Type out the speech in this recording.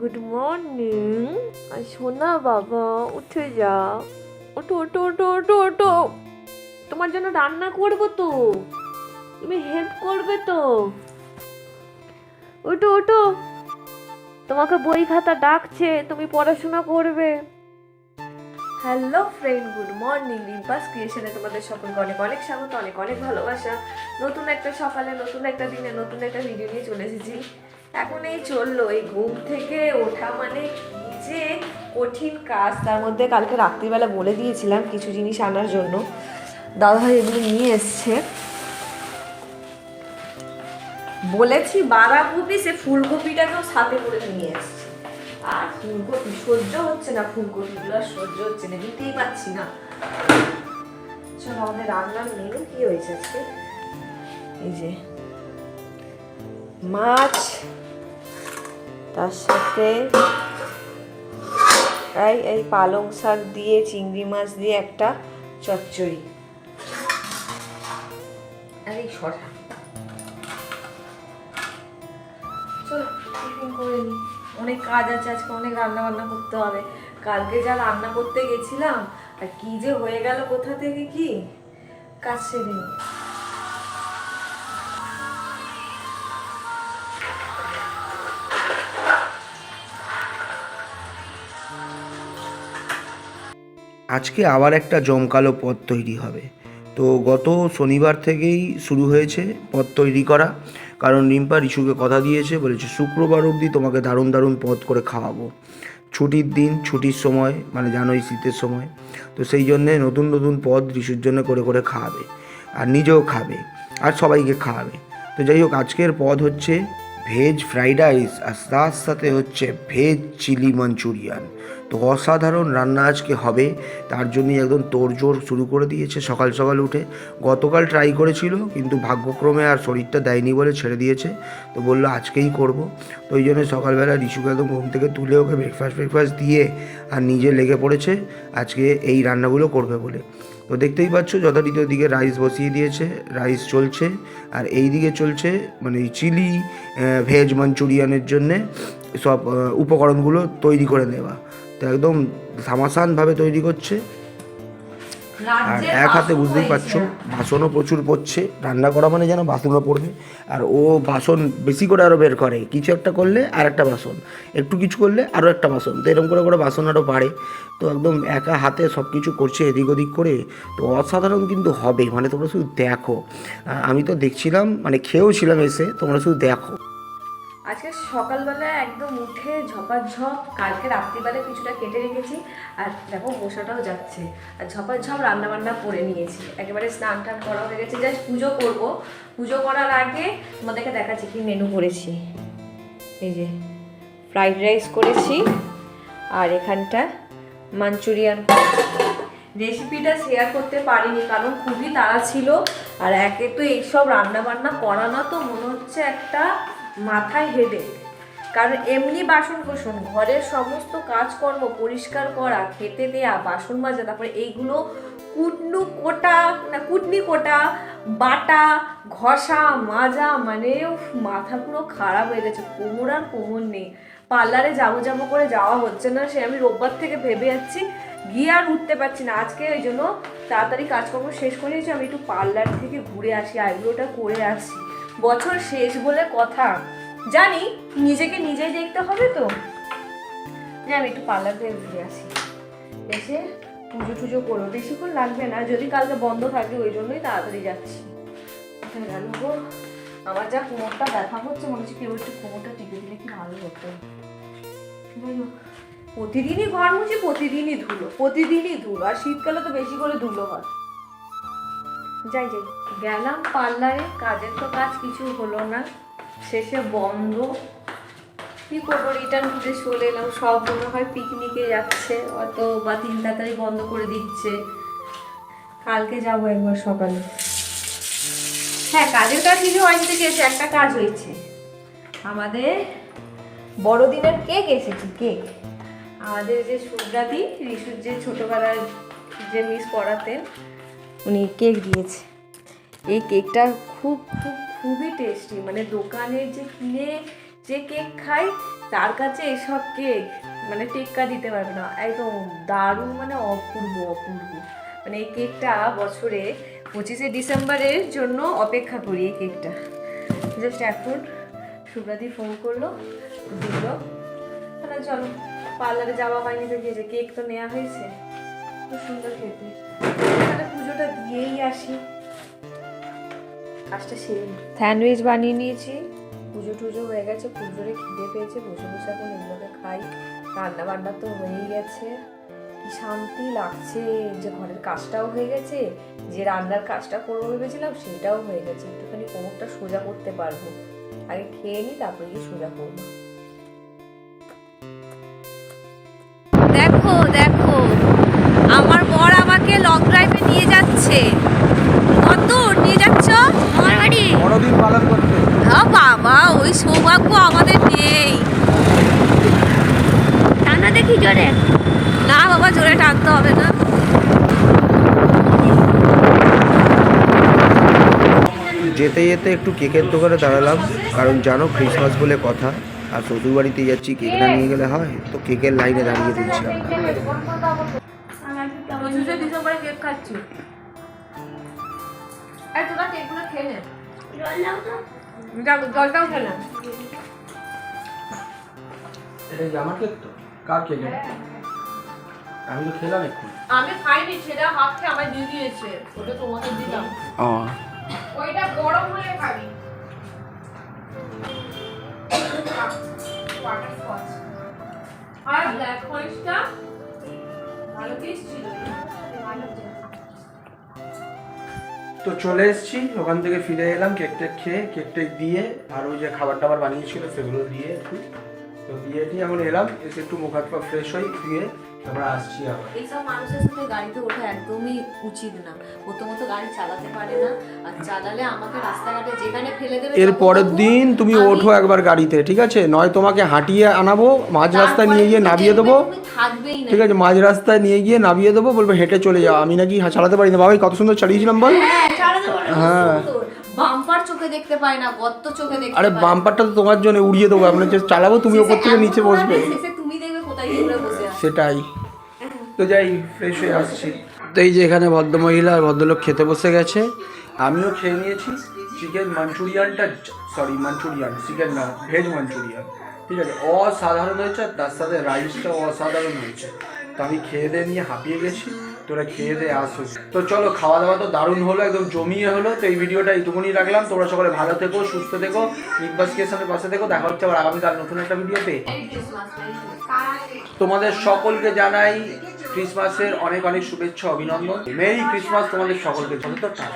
Good morning আর সোনা বাবা, উঠে যা। ওঠো ওঠো ওঠো ওঠো ওঠো। তোমার জন্য রান্না করব তো। তুমি হেল্প করবে তো। ওঠো ওঠো। তোমাকে বই খাতা ডাকছে, তুমি পড়াশোনা করবে। Hello friend good morning Rimpa's ক্রিয়েশনে তোমাদের সকলকে অনেক অনেক স্বাগত, অনেক অনেক ভালোবাসা। নতুন একটা সকালে, নতুন একটা দিনে, নতুন একটা ভিডিও নিয়ে চলে এসেছি। এখন এই চলল, এই ঘুম থেকে ওঠা মানে যে কঠিন কাজ। তার মধ্যে কালকে রাত্রিবেলা বলে দিয়েছিলাম কিছু জিনিস আনার জন্য। দাদাভাই এগুলো নিয়ে এসছে। বলেছি বাঁধাকপি, সে ফুলকপিটাকেও সাথে করে নিয়ে এসছে। আর ফুলকপি, সহ্য হচ্ছে না, ফুলকপিগুলো আর সহ্য হচ্ছে না নিতেই পাচ্ছি না। চলো, আমাদের রান্নার মেনু কি হয়েছে আজকে? এই যে মাছ তার সাথে এই এই পালং শাক দিয়ে, চিংড়ি মাছ দিয়ে একটা চচ্চড়ি। আর এই শশা। চলো করে নিই অনেক কাজ আছে আজকে, অনেক রান্না বান্না করতে হবে। কালকে যা রান্না করতে গেছিলাম, আর কি যে হয়ে গেল কোথা থেকে কি? কাজ সেরে আজকে আবার একটা জমকালো পদ তৈরি হবে। তো গত শনিবার থেকেই শুরু হয়েছে পদ তৈরি করা। কারণ রিম্পা রিশুকে কথা দিয়েছে, বলেছে, শুক্রবার অবধি তোমাকে দারুণ দারুণ পদ করে খাওয়াবো। ছুটির দিন, ছুটির সময় মানে জানোই শীতের সময়। তো সেই জন্যে নতুন নতুন পদ রিশুর জন্য করে করে খাওয়াবে। আর নিজেও খাবে, আর সবাইকে খাওয়াবে। তো যাই হোক, আজকের পদ হচ্ছে ভেজ ফ্রাইড রাইস আর তার সাথে হচ্ছে ভেজ চিলি মাঞ্চুরিয়ান। তো অসাধারণ রান্না আজকে হবে। তার জন্যই একদম তোড়জোড় শুরু করে দিয়েছে সকাল সকাল উঠে। গতকাল ট্রাই করেছিল, কিন্তু ভাগ্যক্রমে আর শরীরটা দেয়নি বলে ছেড়ে দিয়েছে। তো বলল, আজকেই করব। তো ওই জন্য সকালবেলা রিশুকে একদম ঘুম থেকে তুলে ওকে ব্রেকফাস্ট ব্রেকফাস্ট দিয়ে আর নিজে লেগে পড়েছে। আজকে এই রান্নাগুলো করবে বলে। তো দেখতেই পাচ্ছ, যথারীতি ওদিকে রাইস বসিয়ে দিয়েছে রাইস চলছে। আর এই দিকে চলছে মানে চিলি ভেজ মাঞ্চুরিয়ানের জন্যে সব উপকরণগুলো তৈরি করে নেওয়া তো একদম সামাসানভাবে তৈরি করছে। আর এক হাতে বুঝতেই পারছ বাসনও প্রচুর পড়ছে। রান্না করা মানে যেন বাসনও পড়বে। আর ও বাসন বেশি করে আরও বের করে। কিছু একটা করলে আর একটা বাসন। একটু কিছু করলে আরও একটা বাসন। তো এরকম করে করে বাসন আরও বাড়ে। তো একদম একা হাতে সব কিছু করছে এদিক ওদিক করে। তো অসাধারণ কিন্তু হবে। মানে তোমরা শুধু দেখো। আমি তো দেখছিলাম মানে খেয়েও ছিলাম এসে। তোমরা শুধু দেখো। আজকে সকালবেলা একদম উঠে ঝপাঝপ, কালকে রাত্রিবেলা কিছুটা কেটে রেখেছি আর দেখো মশাটাও যাচ্ছে। আর ঝপাঝপ রান্না বান্না করে নিয়েছি। একেবারে স্নান টান করা হয়ে গেছে। জাস্ট পুজো করব। পুজো করার আগে তোমাদেরকে দেখাচ্ছি কি মেনু করেছি। এই যে ফ্রাইড রাইস করেছি আর এখানটা মাঞ্চুরিয়ান রেসিপিটা শেয়ার করতে পারিনি কারণ খুবই তাড়া ছিল। আর একে তো এইসব রান্না বান্না করা তো মনে হচ্ছে একটা মাথায় হেডে কারণ এমনি বাসন কোসন ঘরের সমস্ত কাজকর্ম পরিষ্কার করা, খেতে দেয়া, বাসন মাজা, তারপরে এইগুলো কুটনু কোটা, না কুটনি কোটা, বাটা, ঘষা, মাজা মানে মাথা পুরো খারাপ হয়ে গেছে। কোমর আর কোমর নেই। পার্লারে যাব যাব করে যাওয়া হচ্ছে না, সে আমি রোববার থেকে ভেবে যাচ্ছি গিয়ে আর উঠতে পারছি না। আজকে ওই জন্য তাড়াতাড়ি কাজকর্ম শেষ করে আমি একটু পার্লার থেকে ঘুরে আসি, আইব্রোটা করে আসি। বছর শেষ বলে কথা। জানি, নিজেকে নিজেই দেখতে হবে তো। আমি একটু পার্লার থেকে ঘুরে আসি। এসে পুজো টুজো করব। বেশিক্ষণ লাগবে না। যদি কালকে বন্ধ থাকে, ওই জন্যই তাড়াতাড়ি যাচ্ছি। গেল গো? আমার যা কোমরটা ব্যথা হচ্ছে মনে হচ্ছে কেউ একটু কোমরটা টিপে দিলে কি ভালো হতো। প্রতিদিনই ঘর মুছি, প্রতিদিনই ধুলো। প্রতিদিনই ধুলো। আর শীতকালে তো বেশি করে ধুলো হয়। যাই যাই। গেলাম পার্লারে, কাজের তো কাজ কিছু হলো না। শেষে বন্ধ। কি করব রিটার্ন ঘুরে চলে এলাম। সব মনে হয় পিকনিকে যাচ্ছে। অত বা তিন তাড়াতাড়ি বন্ধ করে দিচ্ছে। কালকে যাব একবার সকালে। হ্যাঁ কাজের কাজ কিছু হয়নি গেছে একটা কাজ হয়েছে। আমাদের বড়দিনের কেক এসেছে, কেক। আমাদের যে সুব্রাদি রিসুর যে ছোটোবেলার যে মিস পড়াতেন উনি কেক দিয়েছে। এই কেকটা খুব খুব, খুবই টেস্টি মানে দোকানে যে কিনে যে কেক খায়, তার কাছে এসব কেক মানে টেক্কা দিতে পারবে না। একদম দারুণ মানে অপূর্ব অপূর্ব। মানে এই কেকটা বছরে পঁচিশে ডিসেম্বরের জন্য অপেক্ষা করি এই কেকটা। জাস্ট এখন সুব্রাদি ফোন করল দিল তাহলে চলো, পার্লারে যাওয়া হয়নি তো গিয়েছে কেক তো নেওয়া হয়েছে। খুব সুন্দর খেতে আসি। কাজটা সেরে স্যান্ডউইচ বানিয়ে নিয়েছি। পুজো টুজো হয়ে গেছে পুজোরে খিদে পেয়েছে বসে বসে এখন এগুলোকে খাই। রান্না বান্না তো হয়েই গেছে। কি শান্তি লাগছে যে ঘরের কাজটাও হয়ে গেছে যে রান্নার কাজটা করব ভেবেছিলাম সেটাও হয়ে গেছে। একটুখানি কোমরটা সোজা করতে পারব। আগে খেয়ে নিই তারপরে গিয়ে সোজা করব। যেতে যেতে একটু কেকের দোকানে দাঁড়ালাম কারণ জানো ক্রিসমাস বলে কথা। আর শ্বশুর বাড়িতে যাচ্ছি কেক না নিয়ে গেলে হয় তো কেকের লাইনে দাঁড়িয়ে দিয়েছিলাম আমি তো খেলাম একটু আমি খাইনি সেটা হাফ খেয়ে আমায় দিয়ে দিয়েছে। ওটা তোমাকে দিলাম। ও। তো চলে এসেছি, ওখান থেকে ফিরে এলাম কেকটা খেয়ে কেক টেক দিয়ে, আর ওই যে খাবার টাবার বানিয়েছিল, সেগুলো দিয়ে একটু তো দিয়ে দিয়ে এখন এলাম, এসে একটু মুখ হাত পা ফ্রেশ হই দিয়ে তারপরে আসছি আবার। এইসব মানুষের সাথে গাড়িতে ওঠা একদমই উচিত না। প্রথমত গাড়ি চালাতে পারে না আর চালালে আমাকে রাস্তাঘাটে যেখানে ফেলে দেবে এর পরের দিন তুমি ওঠো একবার গাড়িতে ঠিক আছে? নয় তোমাকে হাঁটিয়ে আনাবো মাঝ রাস্তায় নিয়ে গিয়ে নামিয়ে দেবো। তুমি থাকবেই না। ঠিক আছে মাঝ রাস্তায় নিয়ে গিয়ে নামিয়ে দেবো বলবে হেঁটে চলে যাও। আমি নাকি হা- চালাতে পারি না বাবাই কত সুন্দর চালিয়েছিলাম বল। হ্যাঁ। বাম্পার চোখে দেখতে পায় না গর্ত চোখে দেখতে আরে। বাম্পারটা তো তোমার জন্য উড়িয়ে দেবো। আমরা যে চালাবো তুমি ওপর থেকে নিচে বসবে। তুমি দেখবে কোথায় সেটাই। তো যাই ফ্রেশ হয়ে আসছি। তো এই যে এখানে ভদ্রমহিলা আর ভদ্রলোক খেতে বসে গেছে। আমিও খেয়ে নিয়েছি। চিকেন মাঞ্চুরিয়ানটা সরি মাঞ্চুরিয়ান চিকেন না ভেজ মাঞ্চুরিয়ান ঠিক আছে অসাধারণ হয়েছে আর তার সাথে রাইসটা অসাধারণ হয়েছে। তো আমি খেয়ে দিয়ে নিয়ে হাঁপিয়ে গেছি। তোরা খেয়ে দিয়ে আসো তো চলো খাওয়া দাওয়া তো দারুণ হলো, একদম জমিয়ে হলো। তো এই ভিডিওটা এইটুকুনি রাখলাম। তোমরা সকলে ভালো থেকো, সুস্থ থেকো নিকবাস কেসনের পাশে থেকো। দেখা হচ্ছে আবার আগামীকাল নতুন একটা ভিডিওতে। তোমাদের সকলকে জানাই ক্রিসমাসের অনেক অনেক শুভেচ্ছা, অভিনন্দন। মেরি ক্রিসমাস তোমাদের সকলকে। যত টাটা।